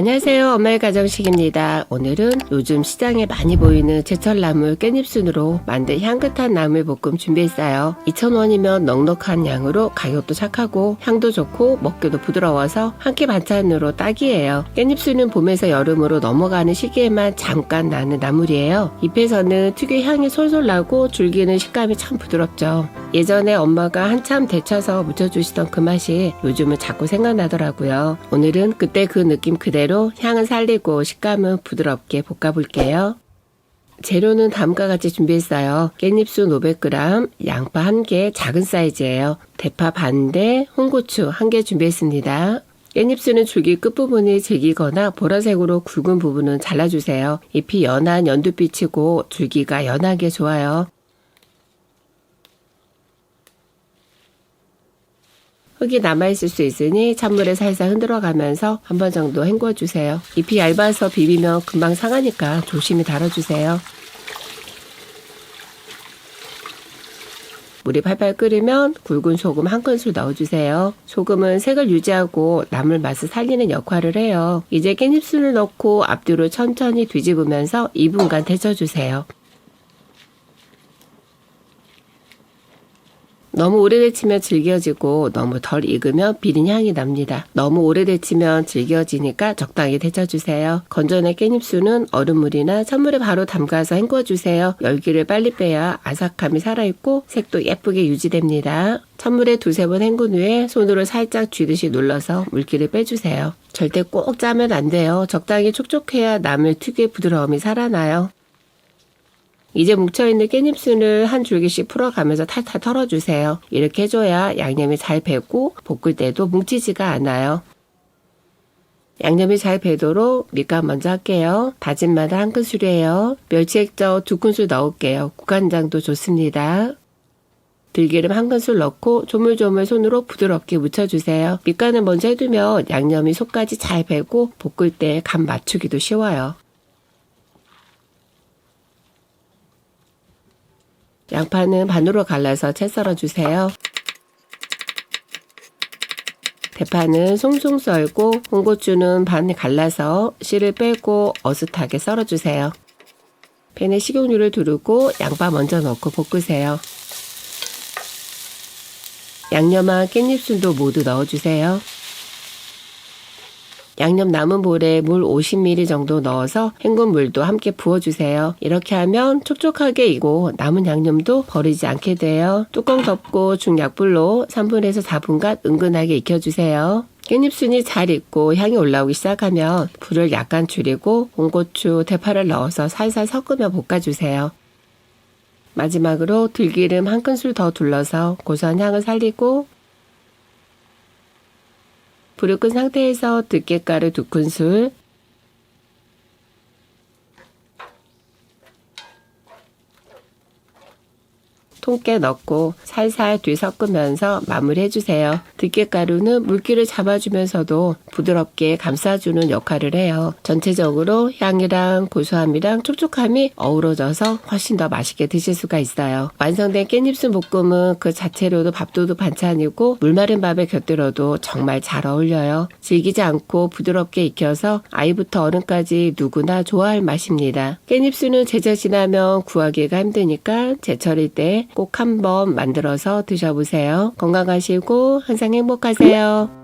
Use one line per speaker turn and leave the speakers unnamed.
안녕하세요. 엄마의 가정식입니다. 오늘은 요즘 시장에 많이 보이는 제철나물 깻잎순으로 만든 향긋한 나물 볶음 준비했어요. 2,000원이면 넉넉한 양으로 가격도 착하고 향도 좋고 먹기도 부드러워서 한 끼 반찬으로 딱이에요. 깻잎순은 봄에서 여름으로 넘어가는 시기에만 잠깐 나는 나물이에요. 잎에서는 특유의 향이 솔솔 나고 줄기는 식감이 참 부드럽죠. 예전에 엄마가 한참 데쳐서 무쳐주시던 그 맛이 요즘은 자꾸 생각나더라고요. 오늘은 그때 그 느낌 그대로 향은 살리고 식감은 부드럽게 볶아볼게요. 재료는 다음과 같이 준비했어요. 깻잎순 500g, 양파 1개 작은 사이즈예요. 대파 반대, 홍고추 1개 준비했습니다. 깻잎순은 줄기 끝부분이 질기거나 보라색으로 굵은 부분은 잘라주세요. 잎이 연한 연두빛이고 줄기가 연하게 좋아요. 흙이 남아있을 수 있으니 찬물에 살살 흔들어 가면서 한 번 정도 헹궈 주세요. 잎이 얇아서 비비면 금방 상하니까 조심히 달아주세요. 물이 팔팔 끓으면 굵은 소금 한 큰술 넣어주세요. 소금은 색을 유지하고 나물 맛을 살리는 역할을 해요. 이제 깻잎순을 넣고 앞뒤로 천천히 뒤집으면서 2분간 데쳐주세요. 너무 오래 데치면 질겨지고 너무 덜 익으면 비린 향이 납니다. 너무 오래 데치면 질겨지니까 적당히 데쳐주세요. 건져낸 깻잎수는 얼음물이나 찬물에 바로 담가서 헹궈주세요. 열기를 빨리 빼야 아삭함이 살아있고 색도 예쁘게 유지됩니다. 찬물에 두세 번 헹군 후에 손으로 살짝 쥐듯이 눌러서 물기를 빼주세요. 절대 꼭 짜면 안 돼요. 적당히 촉촉해야 나물 특유의 부드러움이 살아나요. 이제 뭉쳐있는 깻잎순을 한 줄기씩 풀어가면서 탈탈 털어주세요. 이렇게 해줘야 양념이 잘 배고 볶을 때도 뭉치지가 않아요. 양념이 잘 배도록 밑간 먼저 할게요. 다진 마늘 한 큰술이에요. 멸치액젓 두 큰술 넣을게요. 국간장도 좋습니다. 들기름 한 큰술 넣고 조물조물 손으로 부드럽게 묻혀주세요. 밑간을 먼저 해두면 양념이 속까지 잘 배고 볶을 때 간 맞추기도 쉬워요. 양파는 반으로 갈라서 채 썰어주세요. 대파는 송송 썰고 홍고추는 반 갈라서 씨를 빼고 어슷하게 썰어주세요. 팬에 식용유를 두르고 양파 먼저 넣고 볶으세요. 양념한 깻잎순도 모두 넣어주세요. 양념 남은 볼에 물 50ml 정도 넣어서 헹군 물도 함께 부어주세요. 이렇게 하면 촉촉하게 익고 남은 양념도 버리지 않게 돼요. 뚜껑 덮고 중약불로 3분에서 4분간 은근하게 익혀주세요. 깻잎순이 잘 익고 향이 올라오기 시작하면 불을 약간 줄이고 홍고추, 대파를 넣어서 살살 섞으며 볶아주세요. 마지막으로 들기름 한 큰술 더 둘러서 고소한 향을 살리고 불을 끈 상태에서 들깨가루 두 큰술, 통깨 넣고 살살 뒤섞으면서 마무리해주세요. 들깨가루는 물기를 잡아주면서도 부드럽게 감싸주는 역할을 해요. 전체적으로 향이랑 고소함이랑 촉촉함이 어우러져서 훨씬 더 맛있게 드실 수가 있어요. 완성된 깻잎순 볶음은 그 자체로도 밥도둑 반찬이고 물마른 밥에 곁들여도 정말 잘 어울려요. 질기지 않고 부드럽게 익혀서 아이부터 어른까지 누구나 좋아할 맛입니다. 깻잎순은 제철 지나면 구하기가 힘드니까 제철일 때꼭 한번 만들어서 드셔보세요. 건강하시고 항상 행복하세요.